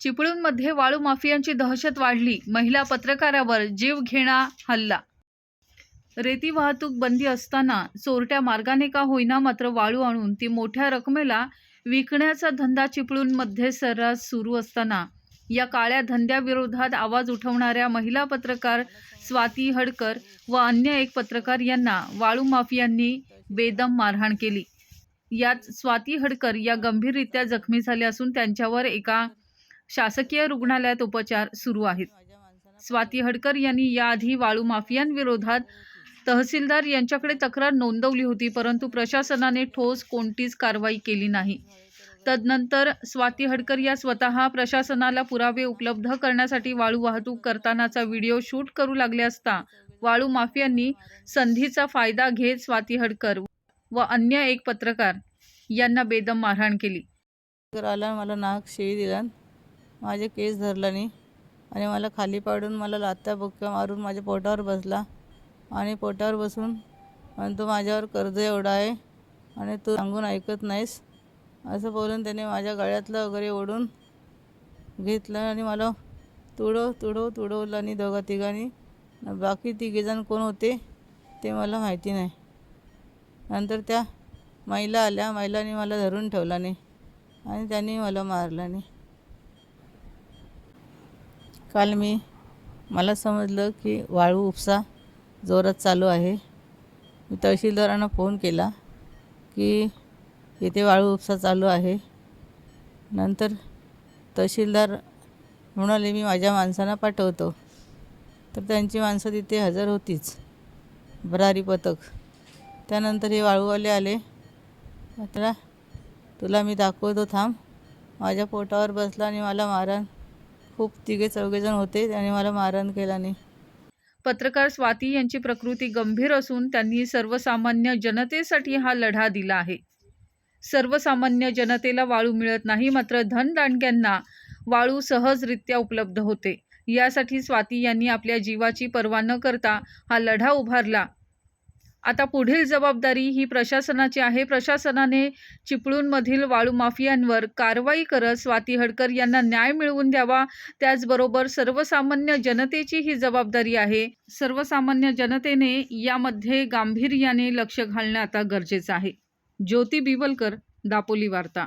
चिपळूणमध्ये वाळू माफियांची दहशत वाढली. महिला पत्रकारावर जीवघेणा हल्ला. रेती वाहतूक बंदी असताना चोरट्या मार्गाने का होईना मात्र वाळू आणून ती मोठ्या रकमेला विकण्याचा धंदा चिपळूणमध्ये सर्रास सुरू असताना. या काळ्या धंद्याविरोधात आवाज उठवणाऱ्या महिला पत्रकार स्वाती हडकर व अन्य एक पत्रकार यांना वाळू माफियांनी बेदम मारहाण केली. यात स्वाती हडकर या गंभीररित्या जखमी झाल्या असून त्यांच्यावर एका शासकीय रुग्णालयात उपचार सुरू आहेत. स्वाती हडकर यांनी याआधी वाळू माफियांविरोधात तहसीलदार यांच्याकडे तक्रार नोंदवली होती परंतु प्रशासनाने ठोस कोणतीच कारवाई केली नाही. तदनंतर स्वाती हडकर या स्वतः प्रशासनाला पुरावे उपलब्ध करण्यासाठी वाळू वाहतूक करतानाचा व्हिडिओ शूट करू लागले असता वाळू माफियांनी संधीचा फायदा घेत स्वाती हडकर व अन्य एक पत्रकार यांना बेदम मारहाण केली. आला मला नाक शिवी दिला. माझे केस धरला नाही. आणि मला खाली पाडून मला लात्या बुक्क्या मारून माझ्या पोटावर बसला. आणि पोटावर बसून आणि तो माझ्यावर कर्ज एवढा आहे आणि तू सांगून ऐकत नाहीस. असं बोलून त्याने माझ्या गळ्यातलं वगैरे ओढून घेतलं आणि मला तुडव तुडव तुडवलं आणि दोघा तिघांनी. बाकी तिघेजण कोण होते ते मला माहिती नाही. नंतर त्या महिला आल्या. महिलांनी मला धरून ठेवला नाही. आणि त्यांनी मला मारला नाही. काल मी मला समजलं की वाळू उपसा जोरात चालू आहे. मी तहसीलदारांना फोन केला की इथे वाळू उपसा चालू आहे. नंतर तहसीलदार म्हणाले मी माझ्या माणसांना पाठवतो. तर त्यांची माणसं तिथे हजर होतीच. भरारी पथक. त्यानंतर हे वाळूवाले आले. आता तुला मी दाखवतो थांब. माझ्या पोटावर बसला आणि मला मारण खूप तिघे चौघेजण होते त्याने मला मारण केलं पत्रकार स्वाती यांची प्रकृती गंभीर असून त्यांनी सर्वसामान्य जनतेसाठी हा लढा दिला आहे. सर्वसामान्य जनतेला वाळू मिळत नाही मात्र धनदांडग्यांना वाळू सहजरित्या उपलब्ध होते. यासाठी स्वाती यांनी आपल्या जीवाची पर्वा न करता हा लढा उभारला. आता पुढील जबाबदारी ही प्रशासनाची आहे. प्रशासनाने चिपळूणमधील वाळू माफियांवर कारवाई करत स्वाती हडकर यांना न्याय मिळवून द्यावा. त्याचबरोबर सर्वसामान्य जनतेची ही जबाबदारी आहे. सर्वसामान्य जनतेने यामध्ये गांभीर्याने लक्ष घालणं आता गरजेचं आहे. ज्योती बिवलकर दापोली वार्ता.